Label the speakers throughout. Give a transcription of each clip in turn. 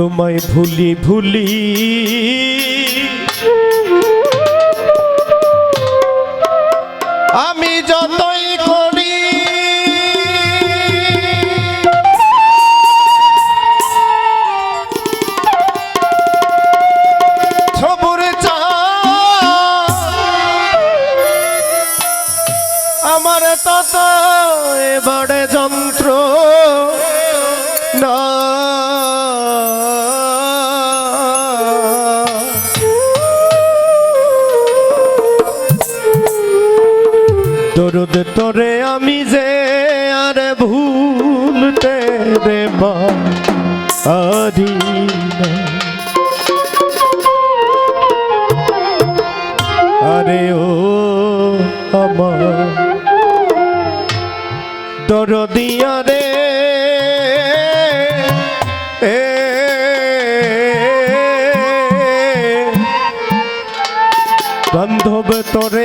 Speaker 1: তোমায় ভুলি ভুলি। আমি যতই করি আমার তত বড় যন্ত্র। না চাঁদ তোরে আমি যে আর ভুলতে রে বাড়ি আরে ও আমার দরদিয়া রে বান্ধব তোরে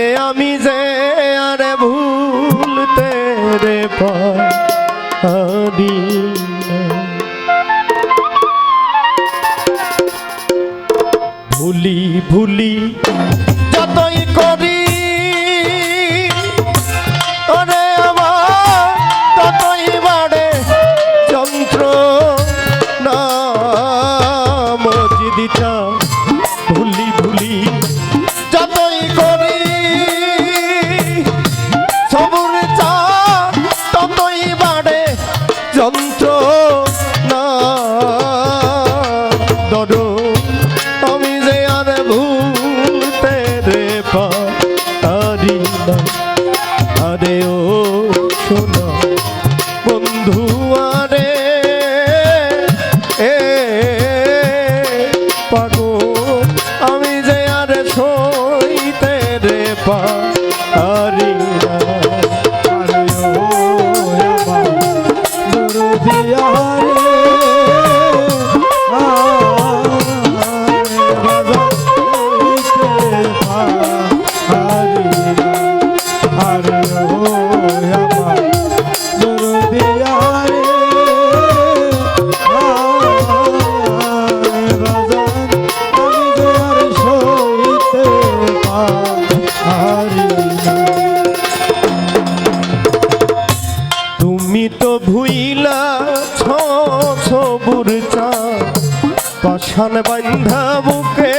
Speaker 1: পাশান বান্ধা বুকে?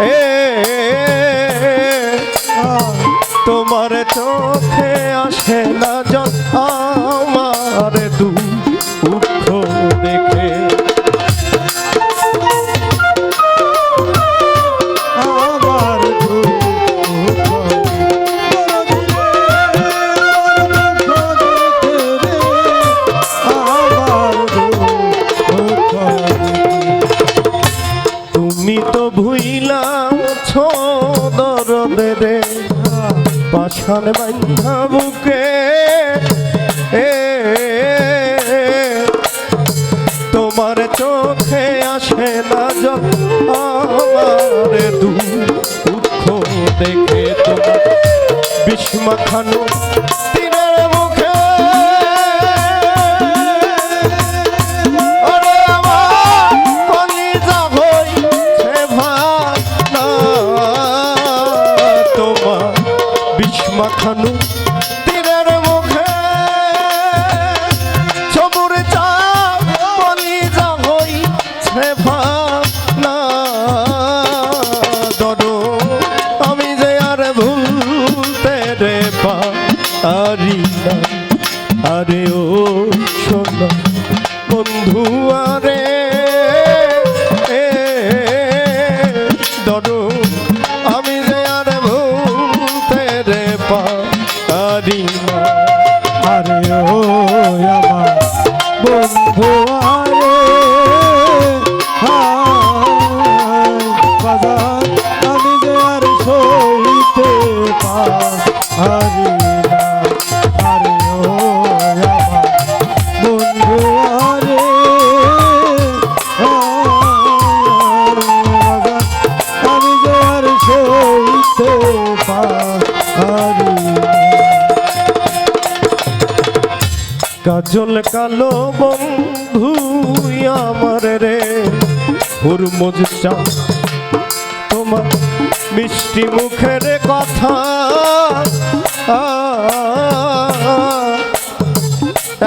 Speaker 1: এ তোমার চোখে আসে না। সান বান্ধা বুকে। তোমার চোখে আসে না জল আমার দুঃখ দেখে তোমার বিষ্মাখানো পারি না আরে ও সোনা বন্ধু আরে আমি যে আরে
Speaker 2: ও আমার বন্ধু আরে
Speaker 1: কাজল কালো বন্ধু আমার রে। হুরমুজ তোমার মিষ্টি মুখের কথা।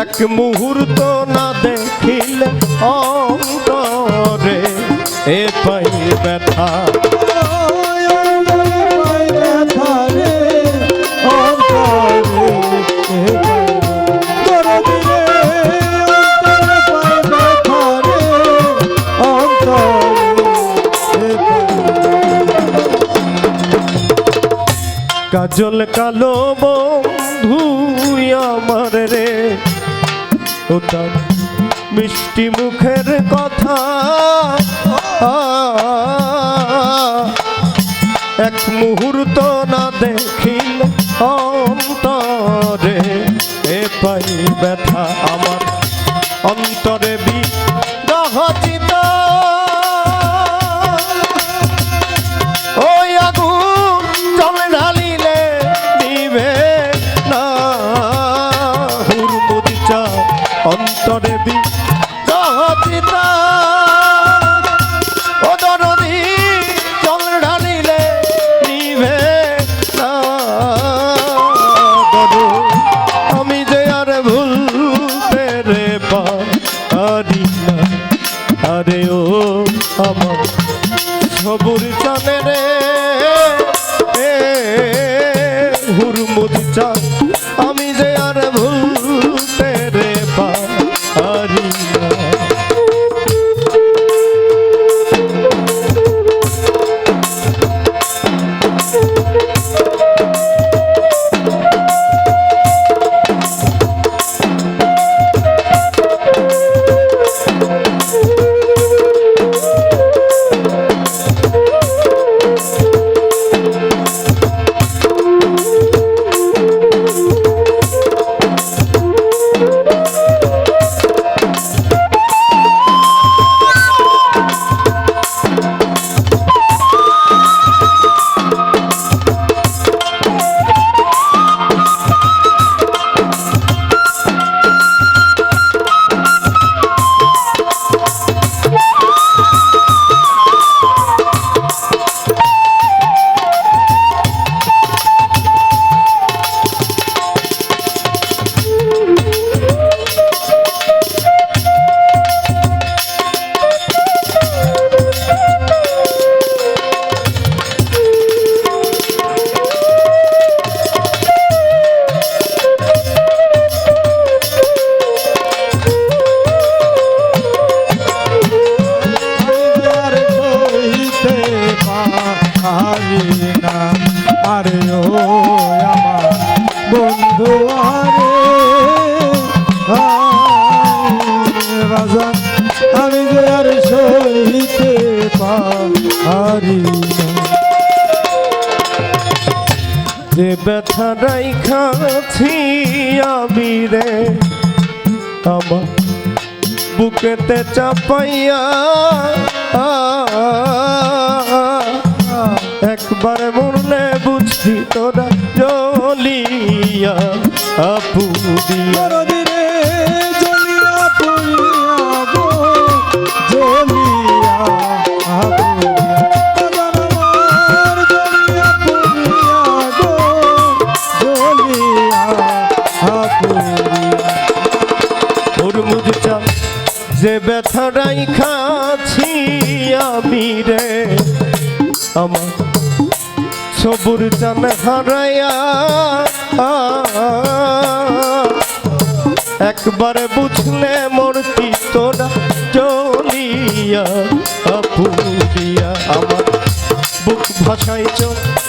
Speaker 1: এক মুহূর্ত না দেখিলে অন্তরে এ পাই ব্যথা। কাজল কালো বন্ধু আমার রে। ও তার মিষ্টি মুখের কথা। এক মুহূর্ত না দেখিল অন্তরে। এ পাই ব্যথা আমার অন্তরে। অন্তরে আমি যে আর ও আমার সবুর চানে যে আর
Speaker 2: সইতে পারি
Speaker 1: যে আমি রে বুকেতে চাপাইয়া, একবার মরলে বুঝি তোরা জলিয়া আপু দিয়া। যে ব্যথা রাইখাছি আমি রে আমার সবুর চান হারাইয়া একবারে বুঝলে মূর্তি তোরা চলিয়া আপুরিয়া আমার বুক ভাসাই চোখের